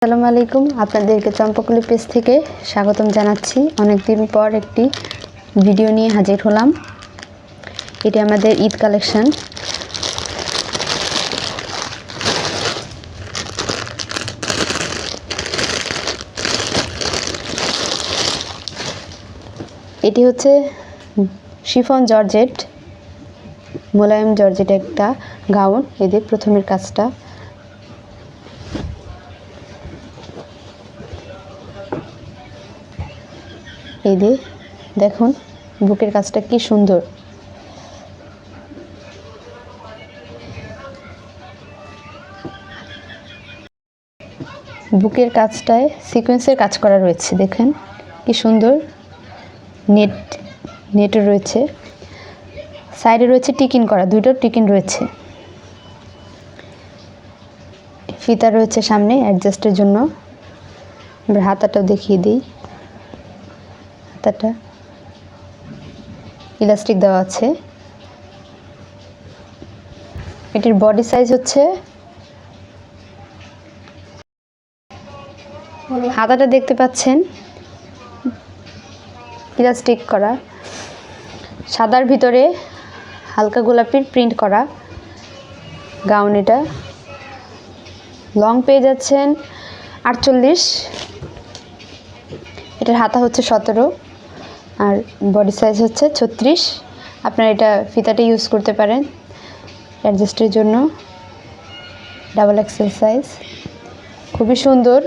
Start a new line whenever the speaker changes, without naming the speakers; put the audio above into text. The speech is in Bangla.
আসসালামু আলাইকুম। আপনাদেরকে চম্পকলি পেজ থেকে স্বাগতম জানাচ্ছি। অনেক দিন পর একটি ভিডিও নিয়ে হাজির হলাম। এটি আমাদের ঈদ কালেকশন। এটি হচ্ছে শিফন জর্জেট, মোলায়েম জর্জেট একটা গাউন। এদের প্রথমের কাজটা এই যে, দেখুন, বুকের কাজটা কি সুন্দর। বুকের কাজটায় সিকোয়েন্সের কাজ করা রয়েছে, দেখেন, কি সুন্দর। নেট নেটও রয়েছে। সাইডে রয়েছে টিকিন করা দুটো টিকিন রয়েছে। ফিতা রয়েছে সামনে অ্যাডজাস্টের জন্য। আমরা হাতাটাও দেখিয়ে দিই। হাতাটা ইলাস্টিক দেওয়া আছে। এটির বডি সাইজ হচ্ছে হাতাটা দেখতে পাচ্ছেন। ইলাস্টিক করা। সাদার ভিতরে হালকা গোলাপির প্রিন্ট করা। গাউন এটা। লং পেয়ে যাচ্ছেন আটচল্লিশ। এটার হাতা হচ্ছে সতেরো। আর বডি সাইজ হচ্ছে ছত্রিশ। আপনারা এটা ফিতাটি ইউজ করতে পারেন অ্যাডজাস্টের জন্য। ডাবল এক্সেল সাইজ খুবই সুন্দর।